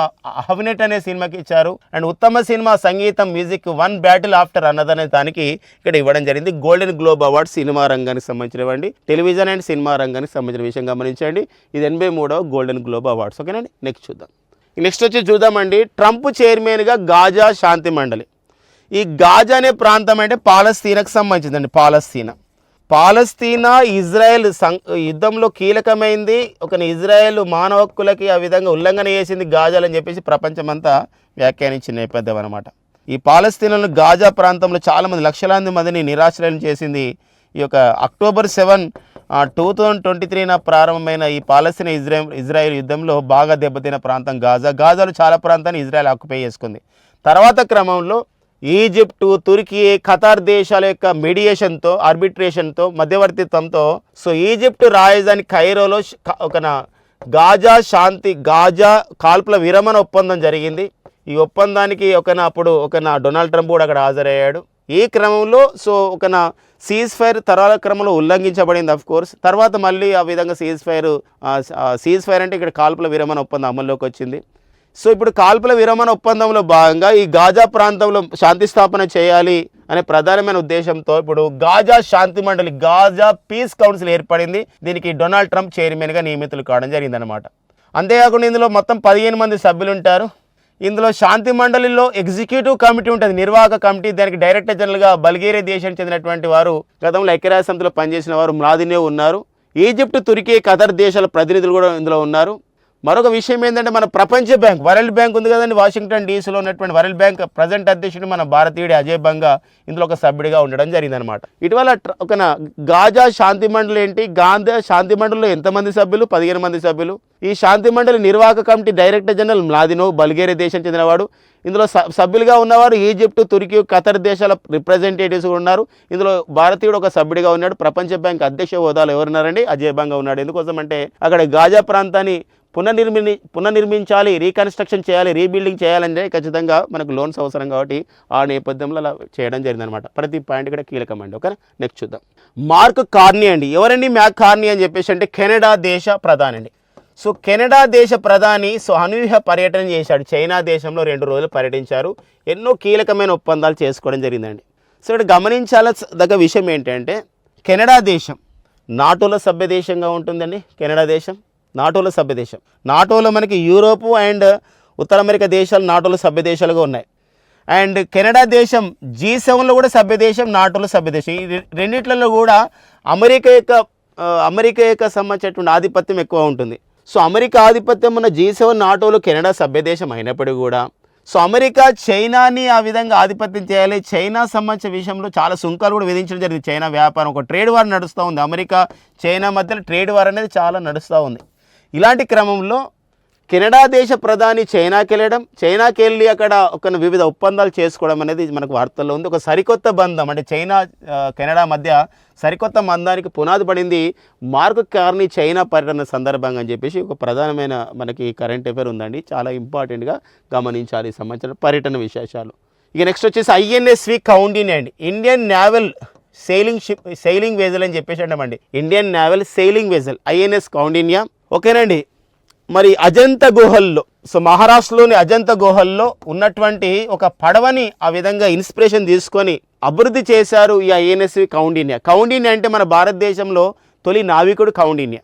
హవినెట్ అనే సినిమాకి ఇచ్చారు. అండ్ ఉత్తమ సినిమా సంగీతం మ్యూజిక్ వన్ బ్యాటిల్ ఆఫ్టర్ అన్నది అనే దానికి ఇక్కడ ఇవ్వడం జరిగింది. గోల్డెన్ గ్లోబ్ అవార్డ్ సినిమా రంగానికి సంబంధించినవండి. టెలివిజన్ అండ్ సినిమా రంగానికి సంబంధించిన విషయం గమనించండి. ఇది ఎనభై మూడవ గోల్డెన్ గ్లోబ్ అవార్డ్స్ ఓకేనండి? నెక్స్ట్ చూద్దాం. నెక్స్ట్ వచ్చి చూద్దామండి. ట్రంప్ చైర్మన్గా గాజా శాంతి మండలి. ఈ గాజా అనే ప్రాంతం అంటే పాలస్తీనాకు సంబంధించిందండి. పాలస్తీనా. పాలస్తీనా ఇజ్రాయెల్ సం యుద్ధంలో కీలకమైంది. ఒక ఇజ్రాయెల్ మానవ హక్కులకి ఆ విధంగా ఉల్లంఘన చేసింది గాజాలు అని చెప్పేసి ప్రపంచమంతా వ్యాఖ్యానించిన నేపథ్యం అనమాట ఈ పాలస్తీనాలో గాజా ప్రాంతంలో చాలామంది లక్షలాది మందిని నిరాశ్రయం చేసింది. ఈ యొక్క October seven two thousand twenty త్రీన ప్రారంభమైన ఈ పాలస్తీనా ఇజ్రాయెల్ ఇజ్రాయెల్ యుద్ధంలో బాగా దెబ్బతిన్న ప్రాంతం గాజా. గాజాలో చాలా ప్రాంతాన్ని ఇజ్రాయెల్ ఆక్యుపై చేసుకుంది. తర్వాత క్రమంలో ఈజిప్టు తుర్కీ ఖతార్ దేశాల యొక్క మెడియేషన్తో ఆర్బిట్రేషన్తో మధ్యవర్తిత్వంతో సో ఈజిప్ట్ రాజధాని ఖైరోలో ఒక గాజా శాంతి గాజా కాల్పుల విరమణ ఒప్పందం జరిగింది. ఈ ఒప్పందానికి ఒక అప్పుడు ఒక నా డొనాల్డ్ ట్రంప్ కూడా అక్కడ హాజరయ్యాడు. ఈ క్రమంలో సో ఒక సీజ్ ఫైర్ తర్వాత క్రమంలో ఉల్లంఘించబడింది అఫ్ కోర్స్ తర్వాత మళ్ళీ ఆ విధంగా సీజ్ ఫైర్ సీజ్ ఫైర్ అంటే ఇక్కడ కాల్పుల విరమణ ఒప్పందం అమల్లోకి వచ్చింది. సో ఇప్పుడు కాల్పుల విరమణ ఒప్పందంలో భాగంగా ఈ గాజా ప్రాంతంలో శాంతి స్థాపన చేయాలి అనే ప్రధానమైన ఉద్దేశంతో ఇప్పుడు గాజా శాంతి మండలి గాజా పీస్ కౌన్సిల్ ఏర్పడింది. దీనికి డొనాల్డ్ ట్రంప్ చైర్మన్గా నియమితులు కావడం జరిగిందనమాట అంతేకాకుండా ఇందులో మొత్తం పదిహేను మంది సభ్యులు ఉంటారు ఇందులో శాంతి మండలిలో ఎగ్జిక్యూటివ్ కమిటీ ఉంటుంది నిర్వాహక కమిటీ. దానికి డైరెక్టర్ జనరల్గా బల్గేరియా దేశానికి చెందినటువంటి వారు గతంలో ఐక్యరాజ్య సమితిలో పనిచేసిన వారు మ్లాదినే ఉన్నారు. ఈజిప్ట్ తుర్కీ ఖతర్ దేశాల ప్రతినిధులు కూడా ఇందులో ఉన్నారు. మరొక విషయం ఏంటంటే మన ప్రపంచ బ్యాంక్ వరల్డ్ బ్యాంక్ ఉంది కదండి వాషింగ్టన్ డీసీలో ఉన్నటువంటి వరల్డ్ బ్యాంక్ ప్రజెంట్ అధ్యక్షుడు మన భారతీయుడి అజయ్ బంగా ఇందులో ఒక సభ్యుడిగా ఉండడం జరిగిందనమాట ఇటీవల ఒక గాజా శాంతి మండలి ఏంటి? గాంధా శాంతి మండలిలో ఎంతమంది సభ్యులు? పదిహేను మంది సభ్యులు. ఈ శాంతి మండలి నిర్వాహక కమిటీ డైరెక్టర్ జనరల్ మ్లాదినో బల్గేరియా దేశం చెందినవాడు. ఇందులో స- సభ్యులుగా ఉన్నవారు ఈజిప్ట్ తుర్కీ ఖతర్ దేశాల రిప్రజెంటేటివ్స్ కూడా ఉన్నారు. ఇందులో భారతీయుడు ఒక సభ్యుడిగా ఉన్నాడు. ప్రపంచ బ్యాంక్ అధ్యక్ష హోదాలో ఎవరున్నారండి? అజయ్ బంగా ఉన్నాడు. ఎందుకోసం అంటే అక్కడ గాజా ప్రాంతాన్ని పునర్నిర్మి పునర్నిర్మించాలి రీకన్స్ట్రక్షన్ చేయాలి రీబిల్డింగ్ చేయాలంటే ఖచ్చితంగా మనకు లోన్స్ అవసరం కాబట్టి ఆ నేపథ్యంలో అలా చేయడం జరిగిందనమాట ప్రతి పాయింట్ కూడా కీలకం అండి. ఓకే నెక్స్ట్ చూద్దాం. మార్క్ కార్నీ అండి. ఎవరండి మ్యాక్ కార్నీ అని చెప్పేసి అంటే కెనడా దేశ ప్రధాని అండి. సో కెనడా దేశ ప్రధాని సో అనూహ్య పర్యటన చేశాడు. చైనా దేశంలో రెండు రోజులు పర్యటించారు. ఎన్నో కీలకమైన ఒప్పందాలు చేసుకోవడం జరిగిందండి. సో ఇక్కడ గమనించాల విషయం ఏంటంటే కెనడా దేశం నాటోలో సభ్య దేశంగా ఉంటుందండి. కెనడా దేశం నాటోలో సభ్య దేశం. నాటోలో మనకి యూరోపు అండ్ ఉత్తర అమెరికా దేశాలు నాటోలో సభ్య దేశాలుగా ఉన్నాయి. అండ్ కెనడా దేశం జీ సెవెన్లో కూడా సభ్య దేశం నాటోలో సభ్య దేశం. ఈ రెండిట్లలో కూడా అమెరికా యొక్క అమెరికా యొక్క సంబంధించినటువంటి ఆధిపత్యం ఎక్కువ ఉంటుంది. సో అమెరికా ఆధిపత్యం ఉన్న జీ సెవెన్ నాటోలు కెనడా సభ్యదేశం అయినప్పటికీ కూడా. సో అమెరికా చైనాని ఆ విధంగా ఆధిపత్యం చేయాలి. చైనా సంబంధించిన విషయంలో చాలా సుంకాలు కూడా విధించడం జరిగింది. చైనా వ్యాపారం ఒక ట్రేడ్ వార్ నడుస్తూ ఉంది. అమెరికా చైనా మధ్యలో ట్రేడ్ వార్ అనేది చాలా నడుస్తూ ఉంది. ఇలాంటి క్రమంలో కెనడా దేశ ప్రధాని చైనాకి వెళ్ళడం చైనాకి వెళ్ళి అక్కడ ఒక వివిధ ఒప్పందాలు చేసుకోవడం అనేది మనకు వార్తల్లో ఉంది. ఒక సరికొత్త బంధం అంటే చైనా కెనడా మధ్య సరికొత్త బంధానికి పునాది పడింది. మార్క్ కార్ని చైనా పర్యటన సందర్భంగా అని చెప్పేసి ఒక ప్రధానమైన మనకి కరెంట్ అఫేర్ ఉందండి. చాలా ఇంపార్టెంట్గా గమనించాలి ఈ సంబంధించిన పర్యటన విశేషాలు. ఇక నెక్స్ట్ వచ్చేసి ఐఎన్ఎస్వి కౌండిన్ అండి Indian naval sailing ship sailing vessel అని చెప్పేసి అంటామండి. Indian naval sailing vessel INS Kaundinya ఓకేనండి. మరి అజంత గుహల్లో సో మహారాష్ట్రలోని అజంత గుహల్లో ఉన్నటువంటి ఒక పడవని ఆ విధంగా ఇన్స్పిరేషన్ తీసుకొని అభివృద్ధి చేశారు ఈ ఐఎన్ఎస్వి కౌండిన్య. కౌండిన్య అంటే మన భారతదేశంలో తొలి నావికుడు కౌండిన్య.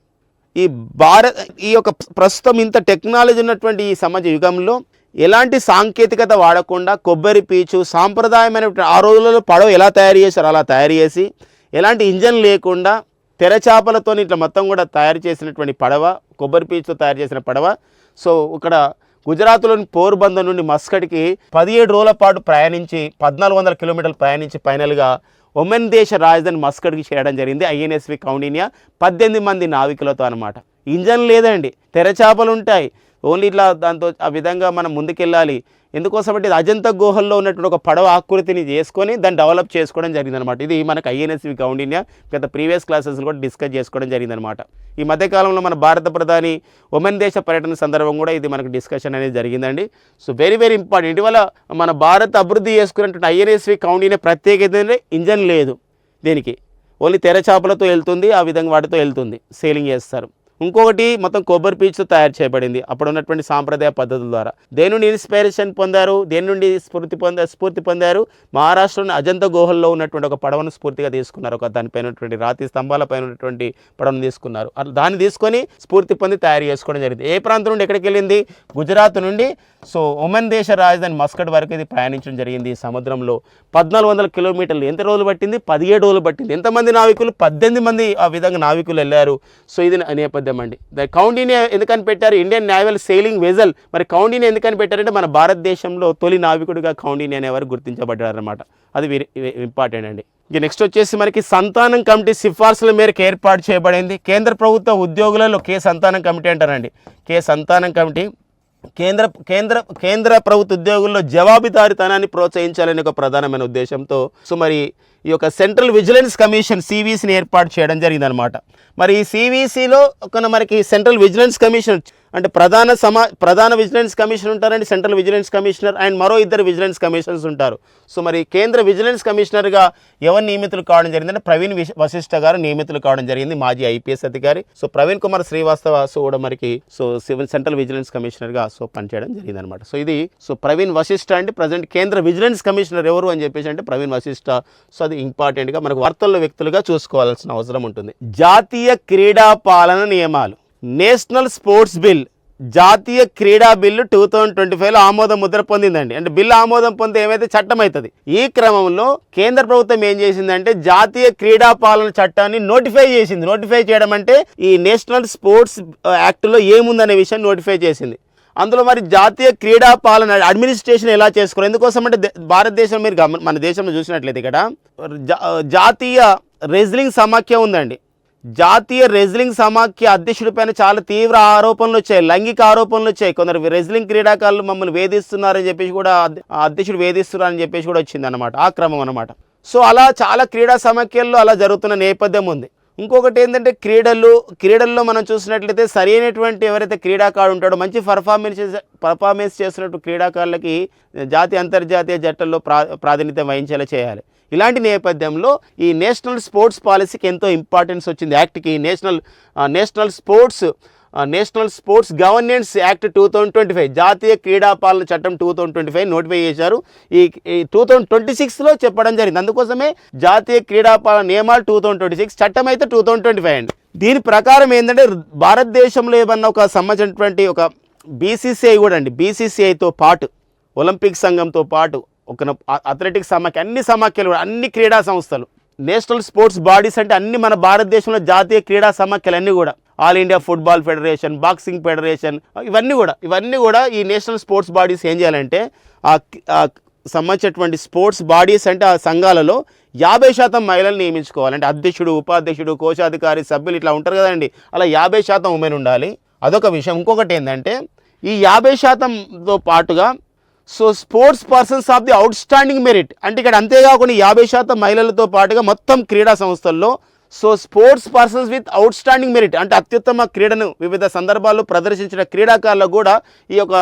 ఈ భారత్ ఈ యొక్క ప్రస్తుతం ఇంత టెక్నాలజీ ఉన్నటువంటి ఈ సమాజ యుగంలో ఎలాంటి సాంకేతికత వాడకుండా కొబ్బరి పీచు సాంప్రదాయమైన ఆ రోజులలో పడవ ఎలా తయారు చేశారో అలా తయారు చేసి ఎలాంటి ఇంజన్ లేకుండా తెరచాపలతో ఇట్లా మొత్తం కూడా తయారు చేసినటువంటి పడవ కొబ్బరి పీచుతో తయారు చేసిన పడవ. సో ఇక్కడ గుజరాత్లోని పోర్బందర్ నుండి మస్కట్కి పదిహేడు రోజుల పాటు ప్రయాణించి పద్నాలుగు వందల కిలోమీటర్లు ప్రయాణించి ఫైనల్గా ఒమెన్ దేశ రాజధాని మస్కడ్కి చేరడం జరిగింది. ఐఎన్ఎస్వి కౌండిన్యా పద్దెనిమిది మంది నావికులతో అనమాట ఇంజన్ లేదండి. తెరచాపలు ఉంటాయి ఓన్లీ ఇట్లా దాంతో ఆ విధంగా మనం ముందుకెళ్ళాలి. ఎందుకోసం అంటే ఇది అజంత గుహల్లో ఉన్నటువంటి ఒక పడవ ఆకృతిని చేసుకొని దాన్ని డెవలప్ చేసుకోవడం జరిగిందనమాట. ఇది మనకు ఐఎన్ఎస్వి కౌండిన్యా గత ప్రీవియస్ క్లాసెస్ కూడా డిస్కస్ చేసుకోవడం జరిగిందనమాట. ఈ మధ్యకాలంలో మన భారత ప్రధాని ఒమెన్ దేశ పర్యటన సందర్భం కూడా ఇది మనకు డిస్కషన్ అనేది జరిగిందండి. So very very important. ఇటీవల మన భారత్ అభివృద్ధి చేసుకున్నటువంటి ఐఎన్ఎస్వి కౌండిన్యా ప్రత్యేకత ఇంజన్ లేదు దీనికి. ఓన్లీ తెరచాపలతో వెళ్తుంది ఆ విధంగా వాటితో వెళ్తుంది సేలింగ్ చేస్తారు. ఇంకొకటి మొత్తం కొబ్బరి పీచుతో తయారు చేయబడింది. అప్పుడు ఉన్నటువంటి సాంప్రదాయ పద్ధతుల ద్వారా. దేని నుండి ఇన్స్పిరేషన్ పొందారు? దేని నుండి స్ఫూర్తి పొంద స్ఫూర్తి పొందారు? మహారాష్ట్రలోని అజంత గుహల్లో ఉన్నటువంటి ఒక పడవను స్ఫూర్తిగా తీసుకున్నారు. ఒక దానిపైన ఉన్నటువంటి రాతి స్తంభాల పైన ఉన్నటువంటి పడవను తీసుకున్నారు. అట్లా దాన్ని తీసుకొని స్ఫూర్తి పొంది తయారు చేసుకోవడం జరిగింది. ఏ ప్రాంతం నుండి ఎక్కడికి వెళ్ళింది? గుజరాత్ నుండి. సో ఒమన్ దేశ రాజధాని మస్కట్ వరకు ఇది ప్రయాణించడం జరిగింది. సముద్రంలో పద్నాలుగు వందల కిలోమీటర్లు ఎంత రోజులు పట్టింది? పదిహేడు రోజులు పట్టింది. ఎంతమంది నావికులు? పద్దెనిమిది మంది ఆ విధంగా నావికులు వెళ్ళారు. సో ఇది నేపథ్యం చూద్దామండి. ద కౌండిని ఎందుకని పెట్టారు? Indian naval sailing vessel. మరి కౌండిని ఎందుకని పెట్టారంటే మన భారతదేశంలో తొలి నావికుడిగా కౌండిని అనేవారు గుర్తించబడ్డారు అనమాట అది ఇంపార్టెంట్ అండి. ఇక నెక్స్ట్ వచ్చేసి మనకి సంతానం కమిటీ సిఫార్సుల మేరకు ఏర్పాటు చేయబడింది. కేంద్ర ప్రభుత్వ ఉద్యోగులలో కే సంతానం కమిటీ అంటారండి. కే సంతానం కమిటీ కేంద్ర కేంద్ర కేంద్ర ప్రభుత్వ ఉద్యోగుల్లో జవాబుదారితనాన్ని ప్రోత్సహించాలనే ఒక ప్రధానమైన ఉద్దేశంతో సో మరి ఈ యొక్క సెంట్రల్ విజిలెన్స్ కమిషన్ సివిసిని ఏర్పాటు చేయడం జరిగిందనమాట మరి ఈ సివిసిలో ఒక మనకి సెంట్రల్ విజిలెన్స్ కమిషన్ అంటే ప్రధాన సమా ప్రధాన విజిలెన్స్ కమిషన్ ఉంటారండి సెంట్రల్ విజిలెన్స్ కమిషనర్ అండ్ మరో ఇద్దరు విజిలెన్స్ కమిషనర్స్ ఉంటారు. సో మరి కేంద్ర విజిలెన్స్ కమిషనర్గా ఎవరు నియమితులు కావడం జరిగిందంటే ప్రవీణ్ విశ్- వశిష్ఠ గారు నియమితులు కావడం జరిగింది మాజీ ఐపీఎస్ అధికారి. సో ప్రవీణ్ కుమార్ శ్రీవాస్తవ సో కూడా మనకి సో సివిల్ సెంట్రల్ విజిలెన్స్ కమిషనర్గా సో పనిచేయడం జరిగింది అనమాట సో ఇది సో ప్రవీణ్ వశిష్ఠ అంటే ప్రజెంట్ కేంద్ర విజిలెన్స్ కమిషనర్ ఎవరు అని చెప్పేసి అంటే ప్రవీణ్ వశిష్ఠ. సో అది ఇంపార్టెంట్గా మనకు వార్తల్లో వ్యక్తులుగా చూసుకోవాల్సిన అవసరం ఉంటుంది. జాతీయ క్రీడా పాలన నియమాలు. నేషనల్ స్పోర్ట్స్ బిల్ జాతీయ క్రీడా బిల్లు టూ థౌజండ్ ట్వంటీ ఫైవ్లో ఆమోదం ముద్ర పొందిందండి. అంటే బిల్లు ఆమోదం పొందితే ఏమైతే చట్టం అవుతుంది? ఈ క్రమంలో కేంద్ర ప్రభుత్వం ఏం చేసిందంటే జాతీయ క్రీడా పాలన చట్టాన్ని నోటిఫై చేసింది. నోటిఫై చేయడం అంటే ఈ నేషనల్ స్పోర్ట్స్ యాక్ట్లో ఏముందనే విషయం నోటిఫై చేసింది. అందులో మరి జాతీయ క్రీడా పాలన అడ్మినిస్ట్రేషన్ ఎలా చేసుకోరు ఎందుకోసం అంటే భారతదేశం మీరు గమ మన దేశంలో చూసినట్లయితే ఇక్కడ జా- జాతీయ రెజ్లింగ్ సమాఖ్య ఉందండి. జాతీయ రెజ్లింగ్ సమాఖ్య అధ్యక్షుడి పైన చాలా తీవ్ర ఆరోపణలు వచ్చాయి లైంగిక ఆరోపణలు వచ్చాయి. కొందరు రెజ్లింగ్ క్రీడాకారులు మమ్మల్ని వేధిస్తున్నారని చెప్పేసి కూడా అధ్యక్షుడు వేధిస్తున్నారని చెప్పేసి కూడా వచ్చింది అనమాట ఆ క్రమం అనమాట సో అలా చాలా క్రీడా సమాఖ్యల్లో అలా జరుగుతున్న నేపథ్యం ఉంది. ఇంకొకటి ఏంటంటే క్రీడలు క్రీడల్లో మనం చూసినట్లయితే సరైనటువంటి ఎవరైతే క్రీడాకారుడు ఉంటాడో మంచి పర్ఫార్మెన్స్ పర్ఫార్మెన్స్ చేస్తున్నట్టు క్రీడాకారులకి జాతీయ అంతర్జాతీయ జట్టల్లో ప్రా ప్రాతినిధ్యం వహించేలా చేయాలి. ఇలాంటి నేపథ్యంలో ఈ నేషనల్ స్పోర్ట్స్ పాలసీకి ఎంతో ఇంపార్టెన్స్ వచ్చింది. యాక్ట్కి national national sports national sports governance act two thousand twenty five జాతీయ క్రీడా పాలన చట్టం two thousand twenty five notify చేశారు. ఈ ఈ టూ థౌజండ్ ట్వంటీ సిక్స్లో చెప్పడం జరిగింది. అందుకోసమే జాతీయ క్రీడా పాలన నియమాలు టూ థౌజండ్ ట్వంటీ సిక్స్ చట్టం అయితే టూ థౌజండ్ ట్వంటీ ఫైవ్ అండి. దీని ప్రకారం ఏంటంటే భారతదేశంలో ఏమన్నా ఒక సంబంధించినటువంటి ఒక బీసీసీఐ కూడా అండి. బీసీసీఐతో పాటు ఒలింపిక్ సంఘంతో పాటు ఒక అథ్లెటిక్స్ సమాఖ్య అన్ని సమాఖ్యలు కూడా అన్ని క్రీడా సంస్థలు నేషనల్ స్పోర్ట్స్ బాడీస్ అంటే అన్ని మన భారతదేశంలో జాతీయ క్రీడా సమాఖ్యలు అన్నీ కూడా All India football federation boxing federation ఇవన్నీ కూడా ఇవన్నీ కూడా ఈ నేషనల్ స్పోర్ట్స్ బాడీస్ ఏం చేయాలంటే ఆ సంబంధించినటువంటి స్పోర్ట్స్ బాడీస్ అంటే ఆ సంఘాలలో యాభై శాతం మహిళలు నియమించుకోవాలంటే అధ్యక్షుడు ఉపాధ్యక్షుడు కోశాధికారి సభ్యులు ఇట్లా ఉంటారు కదండి. అలా యాభై శాతం ఉమెన్ ఉండాలి. అదొక విషయం. ఇంకొకటి ఏంటంటే ఈ యాభై శాతంతో పాటుగా so sports persons of the outstanding merit. అంటే ఇక్కడ అంతేకాకుండా యాభై శాతం మహిళలతో పాటుగా మొత్తం క్రీడా సంస్థల్లో so sports persons with outstanding merit అంటే అత్యుత్తమ క్రీడను వివిధ సందర్భాల్లో ప్రదర్శించిన క్రీడాకారులు కూడా ఈ యొక్క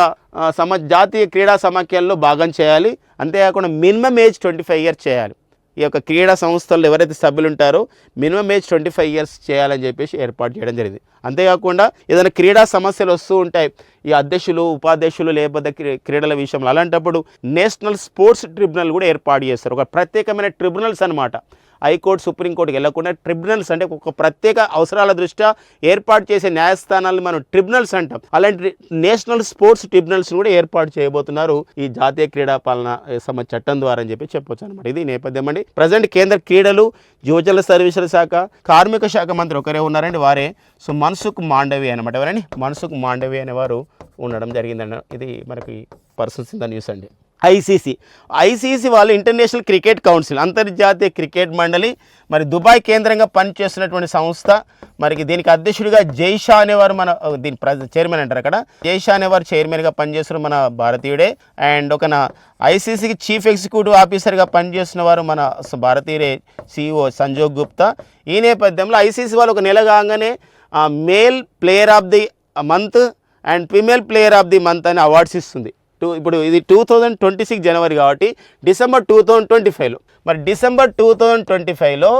సమ జాతీయ క్రీడా సమాఖ్యల్లో భాగం చేయాలి. అంతేకాకుండా minimum age twenty five years చేయాలి. ఈ యొక్క క్రీడా సంస్థల్లో ఎవరైతే సభ్యులు ఉంటారో minimum age twenty five years చేయాలని చెప్పేసి ఏర్పాటు చేయడం జరిగింది. అంతేకాకుండా ఏదైనా క్రీడా సమస్యలు వస్తూ ఉంటాయి ఈ అధ్యక్షులు ఉపాధ్యక్షులు లేకపోతే క్రీడల విషయంలో అలాంటప్పుడు నేషనల్ స్పోర్ట్స్ ట్రిబ్యునల్ కూడా ఏర్పాటు చేస్తారు. ఒక ప్రత్యేకమైన ట్రిబ్యునల్స్ అనమాట హైకోర్టు సుప్రీంకోర్టుకి వెళ్ళకుండా ట్రిబ్యునల్స్ అంటే ఒక ప్రత్యేక అవసరాల దృష్ట్యా ఏర్పాటు చేసే న్యాయస్థానాలను మనం ట్రిబ్యునల్స్ అంటాం. అలాంటి నేషనల్ స్పోర్ట్స్ ట్రిబ్యునల్స్ కూడా ఏర్పాటు చేయబోతున్నారు ఈ జాతీయ క్రీడా పాలన సంబంధ సమ చట్టం ద్వారా అని చెప్పి చెప్పొచ్చు అనమాట ఇది నేపథ్యం అండి. ప్రజెంట్ కేంద్ర క్రీడలు యువజన సర్వీసుల శాఖ కార్మిక శాఖ మంత్రి ఒకరే ఉన్నారండి. వారే సో మన్సుఖ్ మాండవి అనమాట ఎవరండి? మన్సుఖ్ మాండవి అనేవారు ఉండడం జరిగిందండి ఇది మనకి పర్సన్స్ ఇన్ ద న్యూస్ అండి. ఐసీసీ. ఐసీసీ వాళ్ళు ఇంటర్నేషనల్ క్రికెట్ కౌన్సిల్ అంతర్జాతీయ క్రికెట్ మండలి మరి దుబాయ్ కేంద్రంగా పనిచేస్తున్నటువంటి సంస్థ మరి దీనికి అధ్యక్షుడిగా జైషా అనేవారు మన దీని ప్ర- చైర్మన్ అంటారు అక్కడ. జైషా అనేవారు చైర్మన్గా పనిచేస్తున్న మన భారతీయుడే. అండ్ ఒక ఐసీసీకి చీఫ్ ఎగ్జిక్యూటివ్ ఆఫీసర్గా పనిచేస్తున్న వారు మన భారతీయుడే సిఇఓ సంజోగ్ గుప్తా. ఈ నేపథ్యంలో ఐసీసీ వాళ్ళు ఒక నెల కాగానే male player of the month and female player of the month అని అవార్డ్స్ ఇస్తుంది. టూ ఇప్పుడు ఇది టూ థౌజండ్ ట్వంటీ సిక్స్ జనవరి కాబట్టి డిసెంబర్ టూ థౌజండ్ ట్వంటీ ఫైవ్లో మరి డిసెంబర్ టూ థౌజండ్ ట్వంటీ ఫైవ్లో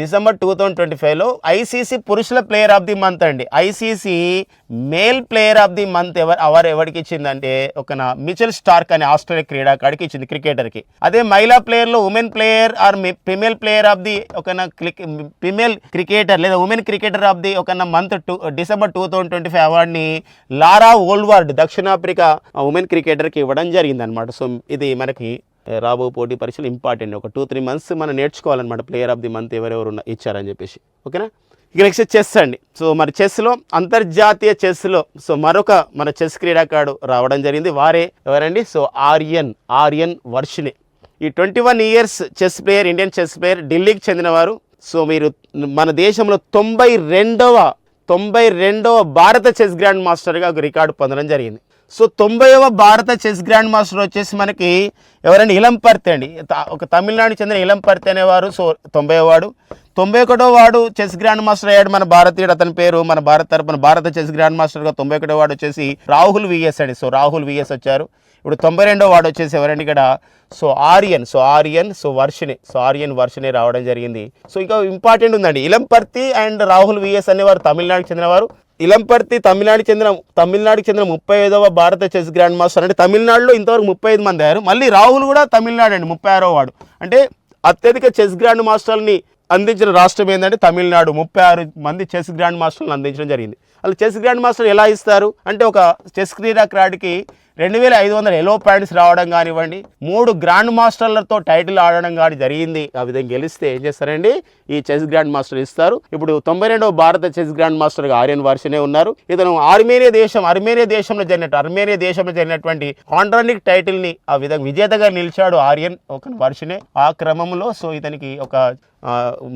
డిసెంబర్ టూ థౌజండ్ ట్వంటీ ఫైవ్లో ఐసీసీ పురుషుల ప్లేయర్ ఆఫ్ ది మంత్ అండి. ICC male player of the month ఎవరు అవర్ ఎవరికి ఇచ్చిందంటే ఒక నా మిచెల్ స్టార్క్ అనే ఆస్ట్రేలియా క్రీడాకాడికి ఇచ్చింది క్రికెటర్కి. అదే మహిళా ప్లేయర్లో women player or female player of the ఒక ఫిమేల్ క్రికెటర్ లేదా ఉమెన్ క్రికెటర్ ఆఫ్ ది ఒక month two December two thousand twenty five అవార్డుని లారా ఓల్వార్డ్ దక్షిణాఫ్రికా ఉమెన్ క్రికెటర్కి ఇవ్వడం జరిగిందనమాట సో ఇది మనకి రాబో పోటీ పరీక్షలు ఇంపార్టెంట్. ఒక టూ త్రీ మంత్స్ మనం నేర్చుకోవాలన్నమాట. ప్లేయర్ ఆఫ్ ది మంత్ ఎవరెవరు ఉన్న ఇచ్చారని చెప్పేసి. ఓకేనా? ఇక నెక్స్ట్ చెస్ అండి. సో మరి చెస్లో అంతర్జాతీయ చెస్లో సో మరొక మన చెస్ క్రీడాకారుడు రావడం జరిగింది. వారే ఎవరండి? సో ఆర్యన్ ఆర్యన్ వర్షిని ఈ twenty one years chess player Indian chess player ఢిల్లీకి చెందినవారు. సో మీరు మన దేశంలో తొంభై రెండవ తొంభై రెండవ భారత చెస్ గ్రాండ్ మాస్టర్గా ఒక రికార్డు పొందడం జరిగింది. సో తొంభైవ భారత చెస్ గ్రాండ్ మాస్టర్ వచ్చేసి మనకి ఎవరండి? ఇలంపర్తి అండి. ఒక తమిళనాడు చెందిన ఇలంపర్తి అనేవారు. సో తొంభై వాడు. తొంభై ఒకటో వాడు చెస్ గ్రాండ్ మాస్టర్ అయ్యాడు మన భారతీయుడు. అతని పేరు మన భారత తరపున భారత చెస్ గ్రాండ్ మాస్టర్గా తొంభై ఒకటో వాడు వచ్చేసి రాహుల్ విఎస్ అండి. సో రాహుల్ విఎస్ వచ్చారు. ఇప్పుడు తొంభై రెండో వాడు వచ్చేసి ఎవరండి ఇక్కడ? So Aryan. So Aryan so Varshini so Aryan Varshini రావడం జరిగింది. సో ఇంకా ఇంపార్టెంట్ ఉందండి. ఇలంపర్తి అండ్ రాహుల్ విఎస్ అనేవారు తమిళనాడుకి చెందినవారు. ఇలంపర్తి తమిళనాడుకి చెందిన తమిళనాడుకి చెందిన ముప్పై ఐదవ భారత చెస్ గ్రాండ్ మాస్టర్ అంటే తమిళనాడులో ఇంతవరకు ముప్పై ఐదు మంది అయ్యారు. మళ్ళీ రాహుల్ కూడా తమిళనాడు అండి ముప్పై ఆరో వాడు. అంటే అత్యధిక చెస్ గ్రాండ్ మాస్టర్ని అందించిన రాష్ట్రం ఏంటంటే తమిళనాడు. ముప్పై ఆరు మంది చెస్ గ్రాండ్ మాస్టర్లను అందించడం జరిగింది. అలా చెస్ గ్రాండ్ మాస్టర్ ఎలా ఇస్తారు? అంటే ఒక చెస్ క్రీడాకారుడికి రెండు వేల ఐదు వందల ఎలో పాయింట్స్ రావడం కానివ్వండి మూడు గ్రాండ్ మాస్టర్లతో టైటిల్ ఆడడం కానీ జరిగింది. ఆ విధంగా గెలిస్తే ఏం చేస్తారండి? ఈ చెస్ గ్రాండ్ మాస్టర్ ఇస్తారు. ఇప్పుడు తొంభై రెండవ భారత చెస్ గ్రాండ్ మాస్టర్గా ఆర్యన్ వర్షనే ఉన్నారు. ఇతను ఆర్మేనియా దేశం అర్మేనియా దేశంలో జరిగినట్టు అర్మేనియా దేశంలో జరిగినటువంటి కాంట్రానిక్ టైటిల్ని ఆ విధంగా విజేతగా నిలిచాడు ఆర్యన్ ఒక వర్షనే ఆ క్రమంలో. సో ఇతనికి ఒక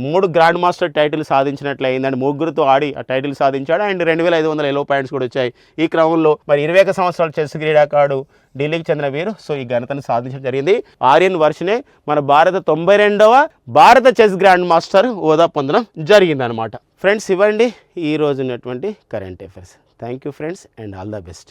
మూడు గ్రాండ్ మాస్టర్ టైటిల్ సాధించినట్లు అయిందండి. ముగ్గురుతో ఆడి ఆ టైటిల్ సాధించాడు. అండ్ రెండు వేల ఐదు వందల ఎలో పాయింట్స్ కూడా వచ్చాయి. ఈ క్రమంలో మరి ఇరవై ఒక సంవత్సరాల చెస్ క్రీడాకారుడు ఢిల్లీకి చెందిన వీరు సో ఈ ఘనతను సాధించడం జరిగింది. ఆర్యన్ వర్షనే మన భారత తొంభై రెండవ భారత చెస్ గ్రాండ్ మాస్టర్ హోదా పొందడం జరిగిందనమాట ఫ్రెండ్స్ ఇవ్వండి. ఈ రోజు ఉన్నటువంటి current affairs thank you friends and all the best